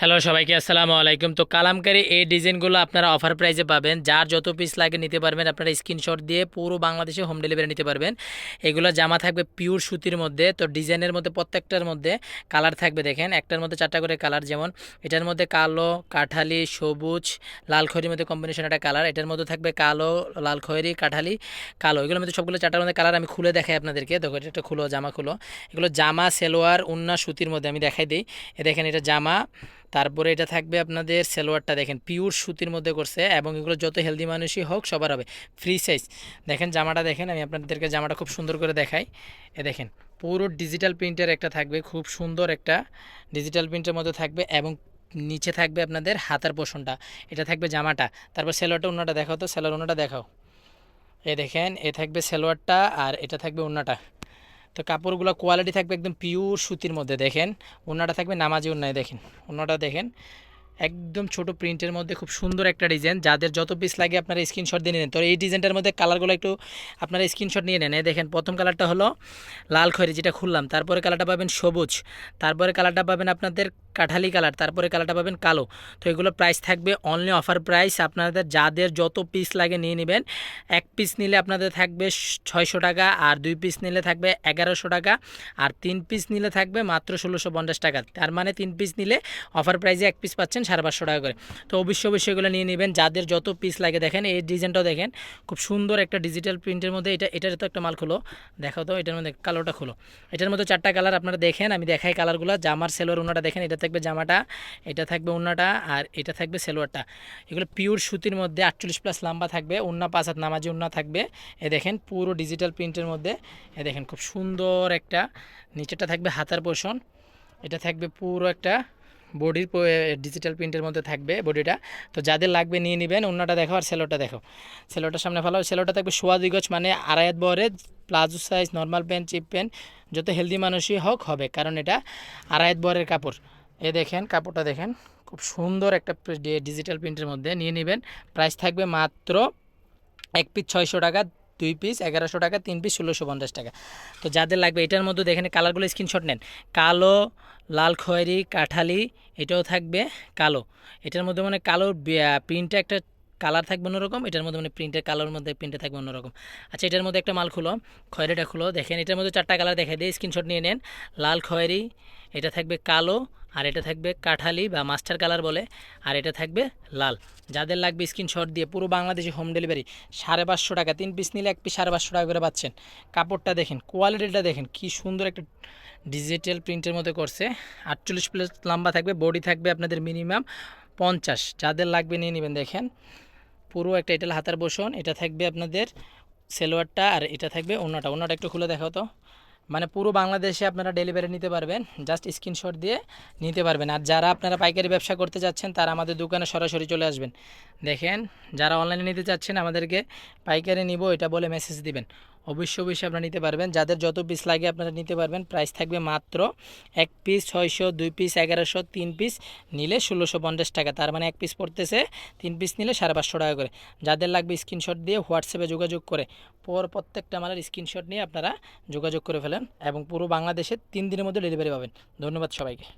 Hello সবাইকে আসসালামু আলাইকুম। তো কালামকারি এই ডিজাইনগুলো আপনারা অফার প্রাইসে পাবেন। যার যত পিস লাগে নিতে পারবেন, আপনারা স্ক্রিনশট দিয়ে পুরো বাংলাদেশে হোম ডেলিভারি নিতে পারবেন। এগুলো জামা থাকবে পিওর সুতির মধ্যে। তো ডিজাইনের মধ্যে প্রত্যেকটার মধ্যে কালার থাকবে দেখেন। একটার মধ্যে চারটা করে কালার যেমন এটার মধ্যে কালো, কাঠালি, সবুজ, লাল খয়েরির মধ্যে কম্বিনেশন একটা কালার এটার মধ্যে থাকবে কালো, লাল খয়েরি, কাঠালি, কালো। এগুলোর মধ্যে সবগুলো চারটার মধ্যে কালার আমি খুলে দেখাই আপনাদেরকে। দেখো, এটা একটা খুলো, জামা খুলো। এগুলো জামা, সেলোয়ার, উন্না, সুতির মধ্যে আমি দেখাই দিই। দেখেন এটা জামা। তারপরে এটা থাকবে আপনাদের সেলোয়ারটা দেখেন পিওর সুতির মধ্যে করছে এবং এগুলো যত হেলদি মানুষই হোক, সবার হবে। ফ্রি সাইজ দেখেন জামাটা দেখেন, আমি আপনাদেরকে জামাটা খুব সুন্দর করে দেখাই। এ দেখেন, পুরো ডিজিটাল প্রিন্টের একটা থাকবে, খুব সুন্দর একটা ডিজিটাল প্রিন্টের মধ্যে থাকবে এবং নিচে থাকবে আপনাদের হাতার পোষণটা। এটা থাকবে জামাটা। তারপর সেলোয়ারটা অন্যটা দেখাও তো, সেলোয়ার অন্যটা দেখাও। এ দেখেন, এ থাকবে সেলোয়ারটা আর এটা থাকবে অন্যটা তো কাপড়গুলো কোয়ালিটি থাকবে একদম পিওর সুতির মধ্যে, দেখেন। ওনাটা থাকবে নামাজি ওনায় দেখেন। ওনাটা দেখেন। একদম ছোট প্রিন্টের মধ্যে খুব সুন্দর একটা ডিজাইন যাদের যত পিস লাগে আপনারা স্ক্রিনশট দিয়ে নেন। তো এই ডিজাইনটার মধ্যে কালারগুলো একটু আপনারা স্ক্রিনশট নিয়ে নেন। এই দেখেন, প্রথম কালারটা হলো লাল খয়রি, যেটা খুললাম। তারপরে কালারটা পাবেন সবুজ। তারপরে কালারটা পাবেন আপনাদের কাঠালি কালার, তারপরে কালারটা পাবেন কালো। তো এগুলো প্রাইস থাকবে অনলি অফার প্রাইস আপনাদের যাদের যত পিস লাগে নিয়ে নেবেন। এক পিস নিলে আপনাদের থাকবে ছয়শো টাকা, আর দুই পিস নিলে থাকবে এগারোশো টাকা, আর তিন পিস নিলে থাকবে মাত্র ষোলোশো পঞ্চাশ টাকা। তার মানে তিন পিস নিলে অফার প্রাইসে এক পিস পাচ্ছেন সাড়ে পাঁচশো টাকা করে। তো অবশ্যই অবশ্যই এগুলো নিয়ে নেবেন। যাদের যত পিস লাগে দেখেন, এই ডিজাইনটাও দেখেন, খুব সুন্দর একটা ডিজিটাল প্রিন্টের মধ্যে এটা, এটার তো একটা মাল খুলো। দেখাও তো, এটার মধ্যে কালোটা খুলো। এটার মধ্যে চারটা কালার আপনারা দেখেন, আমি দেখাই কালারগুলো। জামার সেলোয়ার ওনাটা দেখেন, এটা থাকবে জামাটা, এটা থাকবে ওনাটা আর এটা থাকবে সেলোয়ারটা। এগুলো পিওর সুতির মধ্যে আটচল্লিশ প্লাস লম্বা থাকবে, ওন্না পাঁচ হাত নামাজি ওন্না থাকবে। এ দেখেন পুরো ডিজিটাল প্রিন্টের মধ্যে, এ দেখেন খুব সুন্দর একটা নিচেটা থাকবে হাতার পোষণ এটা থাকবে পুরো একটা বডির ডিজিটাল প্রিন্টের মধ্যে থাকবে বডিটা তো যাদের লাগবে নিয়ে নেবেন অন্যটা দেখো আর সেলোটা দেখো। সেলোটার সামনে ভালো সেলোটা থাকবে সোয়া দুই গজ মানে আড়াইয়াত বহরে palazzo size normal pant cheap pant যত হেলদি মানুষই হোক হবে, কারণ এটা আড়াইয়াত বহরের কাপড়। এ দেখেন, কাপড়টা দেখেন, খুব সুন্দর একটা ডিজিটাল প্রিন্টের মধ্যে নিয়ে নেবেন। প্রাইস থাকবে মাত্র এক পিস ছয়শো টাকা, দুই পিস এগারোশো টাকা, তিন পিস ষোলোশো পঞ্চাশ টাকা। তো যাদের লাগবে, এটার মধ্যে দেখেন কালারগুলো স্ক্রিনশট নেন। কালো, লাল খয়েরি, কাঠালি, এটাও থাকবে কালো। এটার মধ্যে মানে কালোর প্রিন্টটা একটা কালার থাকবে অন্যরকম, এটার মধ্যে মানে প্রিন্টের কালোর মধ্যে প্রিন্টে থাকবে অন্যরকম। আচ্ছা এটার মধ্যে একটা মাল খুলো, খয়েরিটা খুলো। দেখেন, এটার মধ্যে চারটা কালার দেখাই দিয়ে স্ক্রিনশট নিয়ে নেন। লাল খয়েরি এটা থাকবে কালো, আর এটা থাকবে কাঠালি বা মাস্টার কালার বলে, আর এটা থাকবে লাল। যাদের লাগবে স্ক্রিনশট দিয়ে পুরো বাংলাদেশে হোম ডেলিভারি, সাড়ে পাঁচশো টাকা, তিন পিস নিলে এক পিস সাড়ে পাঁচশো টাকা করে পাচ্ছেন। কাপড়টা দেখেন, কোয়ালিটিটা দেখেন, কি সুন্দর একটা ডিজিটাল প্রিন্টের মধ্যে করছে। আটচল্লিশ প্লাস লম্বা থাকবে, বডি থাকবে আপনাদের মিনিমাম পঞ্চাশ। যাদের লাগবে নিয়ে নেবেন, দেখেন। পুরো একটা এটাল হাতার বসন এটা থাকবে আপনাদের সেলোয়ারটা, আর এটা থাকবে অন্যটা অন্যটা একটু খুলে দেখাও তো। মানে পুরো বাংলাদেশে আপনারা ডেলিভারি নিতে পারবেন। জাস্ট স্ক্রিনশট দিয়ে নিতে পারবেন। আর যারা আপনারা পাইকারি ব্যবসা করতে যাচ্ছেন, তারা আমাদের দোকানে সরাসরি চলে আসবেন। দেখেন, যারা অনলাইনে নিতে চাচ্ছেন, আমাদেরকে পাইকারি নিব, এটা বলে মেসেজ দিবেন। অবশ্যই অবশ্যই আপনারা নিতে পারবেন। যাদের যত পিস লাগে আপনারা নিতে পারবেন। প্রাইস থাকবে মাত্র এক পিস ছয়শো, দুই পিস এগারোশো, তিন পিস নিলে ষোলোশো পঞ্চাশ টাকা। তার মানে এক পিস পড়তেছে, তিন পিস নিলে সাড়ে পাঁচশো টাকা করে। যাদের লাগবে স্ক্রিনশট দিয়ে হোয়াটসঅ্যাপে যোগাযোগ করে, পর প্রত্যেকটা মালের স্ক্রিনশট নিয়ে আপনারা যোগাযোগ করে ফেলেন এবং পুরো বাংলাদেশে তিন দিনের মধ্যে ডেলিভারি পাবেন। ধন্যবাদ সবাইকে।